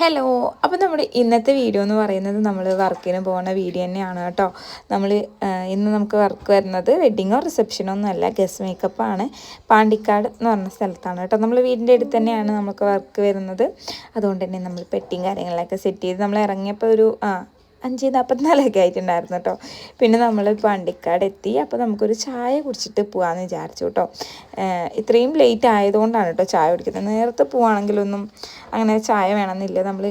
Hello അപ്പോൾ നമ്മുടെ ഇന്നത്തെ വീഡിയോ എന്ന് പറയുന്നത് നമ്മൾ വർക്കിന് പോകുന്ന വീഡിയോ തന്നെയാണ് കേട്ടോ. നമ്മൾ ഇന്ന് നമുക്ക് വർക്ക് വരുന്നത് വെഡ്ഡിങ്ങോ റിസപ്ഷനോ ഒന്നുമല്ല ഗസ്റ്റ് ആണ്. പാണ്ടിക്കാട് എന്ന് പറഞ്ഞ സ്ഥലത്താണ് കേട്ടോ. നമ്മൾ വീടിന്റെ അടുത്ത് തന്നെയാണ് നമുക്ക് വർക്ക് വരുന്നത്. അതുകൊണ്ട് തന്നെ നമ്മൾ പെട്ടിയും കാര്യങ്ങളൊക്കെ സെറ്റ് ചെയ്ത് നമ്മൾ ഇറങ്ങിയപ്പോൾ ഒരു ആ അഞ്ച് നാൽപ്പത്തിനാലൊക്കെ ആയിട്ടുണ്ടായിരുന്നു കേട്ടോ പിന്നെ നമ്മൾ പണ്ടിക്കാട് എത്തി അപ്പോൾ നമുക്കൊരു ചായ കുടിച്ചിട്ട് പോകാമെന്ന് വിചാരിച്ചു കേട്ടോ ഇത്രയും ലേറ്റ് ആയതുകൊണ്ടാണ് കേട്ടോ ചായ കുടിക്കുന്നത്. നേരത്തെ പോവുകയാണെങ്കിലൊന്നും അങ്ങനെ ചായ വേണമെന്നില്ല. നമ്മൾ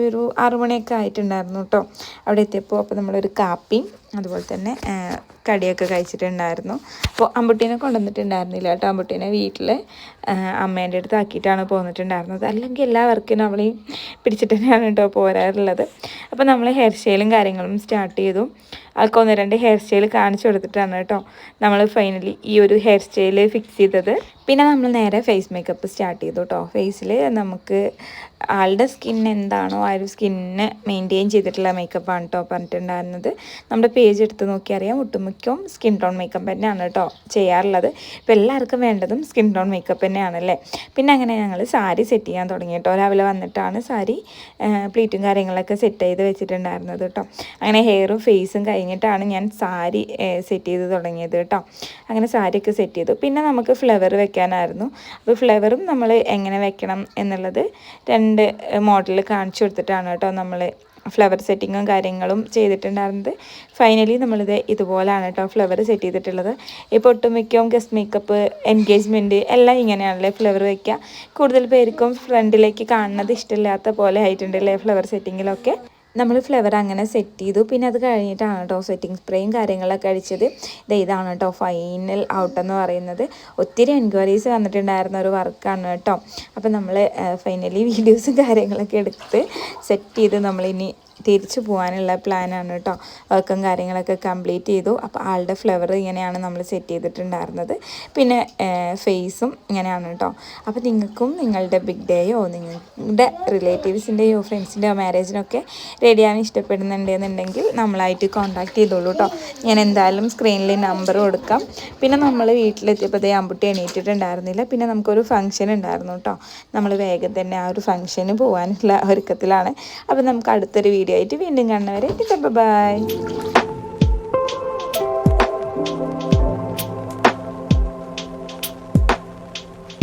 ഒരു ആറുമണിയൊക്കെ ആയിട്ടുണ്ടായിരുന്നു കേട്ടോ അവിടെ എത്തിയപ്പോൾ അപ്പോൾ നമ്മളൊരു കാപ്പിയും അതുപോലെ തന്നെ കടിയൊക്കെ കഴിച്ചിട്ടുണ്ടായിരുന്നു. അപ്പോൾ അമ്പുട്ടീനെ കൊണ്ടുവന്നിട്ടുണ്ടായിരുന്നില്ല കേട്ടോ. അമ്പുട്ടീനെ വീട്ടിൽ അമ്മേന്റെ അടുത്ത് ആക്കിയിട്ടാണ് പോന്നിട്ടുണ്ടായിരുന്നത്. അല്ലെങ്കിൽ എല്ലാ വർക്കിനും അവളെയും പിടിച്ചിട്ട് തന്നെയാണ് കേട്ടോ പോരാറുള്ളത്. അപ്പോൾ നമ്മൾ ഹെയർ സ്റ്റൈലും കാര്യങ്ങളും സ്റ്റാർട്ട് ചെയ്തു. ആൾക്ക് ഒന്ന് രണ്ട് ഹെയർ സ്റ്റൈൽ കാണിച്ചു കൊടുത്തിട്ടാണ് കേട്ടോ നമ്മൾ ഫൈനലി ഈ ഒരു ഹെയർ സ്റ്റൈൽ ഫിക്സ് ചെയ്തത്. പിന്നെ നമ്മൾ നേരെ ഫേസ് മേക്കപ്പ് സ്റ്റാർട്ട് ചെയ്തു കേട്ടോ. ഫേസിൽ നമുക്ക് ആളുടെ സ്കിൻ എന്താണോ ആ ഒരു സ്കിന്നിന് മെയിന്റെയിൻ ചെയ്തിട്ടുള്ള മേക്കപ്പാണ് കേട്ടോ പറഞ്ഞിട്ടുണ്ടായിരുന്നത്. നമ്മുടെ പേജ് എടുത്ത് നോക്കി അറിയാം. ഒട്ടുമിക്കും സ്കിൻ ടോൺ മേക്കപ്പ് തന്നെയാണ് കേട്ടോ ചെയ്യാറുള്ളത്. ഇപ്പോൾ എല്ലാവർക്കും വേണ്ടതും സ്കിൻ ടോൺ മേക്കപ്പ് തന്നെയാണല്ലേ? പിന്നെ അങ്ങനെ ഞങ്ങൾ സാരി സെറ്റ് ചെയ്യാൻ തുടങ്ങി കേട്ടോ രാവിലെ വന്നിട്ടാണ് സാരി പ്ലീറ്റും കാര്യങ്ങളൊക്കെ സെറ്റ് ചെയ്ത് വെച്ചിട്ടുണ്ടായിരുന്നത് കേട്ടോ അങ്ങനെ ഹെയറും ഫേസും കഴിഞ്ഞിട്ടാണ് ഞാൻ സാരി സെറ്റ് ചെയ്ത് തുടങ്ങിയത് കേട്ടോ അങ്ങനെ സാരിയൊക്കെ സെറ്റ് ചെയ്തു. പിന്നെ നമുക്ക് ഫ്ലവർ വെക്കാനായിരുന്നു. അപ്പോൾ ഫ്ലവറും നമ്മൾ എങ്ങനെ വെക്കണം എന്നുള്ളത് രണ്ട് മോഡൽ കാണിച്ചു കൊടുത്തിട്ടാണ് കേട്ടോ നമ്മൾ ഫ്ലവർ സെറ്റിങ്ങും കാര്യങ്ങളും ചെയ്തിട്ടുണ്ടായിരുന്നത്. ഫൈനലി നമ്മളിത് ഇതുപോലെയാണ് കേട്ടോ ഫ്ലവർ സെറ്റ് ചെയ്തിട്ടുള്ളത്. ഇപ്പോൾ ഒട്ടുമിക്കവും ഗസ്റ്റ് മേക്കപ്പ് എൻഗേജ്മെന്റ് എല്ലാം ഇങ്ങനെയാണല്ലേ ഫ്ലവർ വയ്ക്കുക കൂടുതൽ പേർക്കും ഫ്രണ്ടിലേക്ക് കാണുന്നത് ഇഷ്ടമില്ലാത്ത പോലെ ആയിട്ടുണ്ടല്ലേ ഫ്ലവർ സെറ്റിങ്ങിലൊക്കെ നമ്മൾ ഫ്ലവർ അങ്ങനെ സെറ്റ് ചെയ്തു. പിന്നെ അത് കഴിഞ്ഞിട്ടാണ് കേട്ടോ സെറ്റിംഗ് സ്പ്രേയും കാര്യങ്ങളൊക്കെ അടിച്ചത്. ഇത് ഇതാണ് കേട്ടോ ഫൈനൽ ഔട്ട് എന്ന് പറയുന്നത്. ഒത്തിരി എൻക്വയറീസ് വന്നിട്ടുണ്ടായിരുന്ന ഒരു വർക്കാണ് കേട്ടോ അപ്പോൾ നമ്മൾ ഫൈനലി വീഡിയോസും കാര്യങ്ങളൊക്കെ എടുത്ത് സെറ്റ് ചെയ്ത് നമ്മളിനി തിരിച്ചു പോകാനുള്ള പ്ലാനാണ് കേട്ടോ. വർക്കും കാര്യങ്ങളൊക്കെ കംപ്ലീറ്റ് ചെയ്തു. അപ്പോൾ ആളുടെ ഫ്ലവർ ഇങ്ങനെയാണ് നമ്മൾ സെറ്റ് ചെയ്തിട്ടുണ്ടായിരുന്നത്. പിന്നെ ഫേസും ഇങ്ങനെയാണ് കേട്ടോ. അപ്പോൾ നിങ്ങൾക്കും നിങ്ങളുടെ ബിഗ് ഡേയോ നിങ്ങളുടെ റിലേറ്റീവ്സിന്റെയോ ഫ്രണ്ട്സിന്റെയോ മാരേജിനൊക്കെ റെഡിയാൻ ഇഷ്ടപ്പെടുന്നുണ്ടെന്നുണ്ടെങ്കിൽ നമ്മളായിട്ട് കോൺടാക്ട് ചെയ്തോളൂ കേട്ടോ. ഞാൻ എന്തായാലും സ്ക്രീനിൽ നമ്പർ കൊടുക്കാം. പിന്നെ നമ്മൾ വീട്ടിലെത്തിയപ്പോഴത്തേ അമ്പുട്ടി എണീറ്റിട്ടുണ്ടായിരുന്നില്ല. പിന്നെ നമുക്കൊരു ഫംഗ്ഷൻ ഉണ്ടായിരുന്നു കേട്ടോ. നമ്മൾ വേഗം തന്നെ ആ ഒരു ഫംഗ്ഷന് പോകാനുള്ള ഒരുക്കത്തിലാണ്. അപ്പോൾ നമുക്ക് അടുത്തൊരു വീഡിയോ ആയിട്ട് വീണ്ടും കാണുന്നവരെ. ബൈ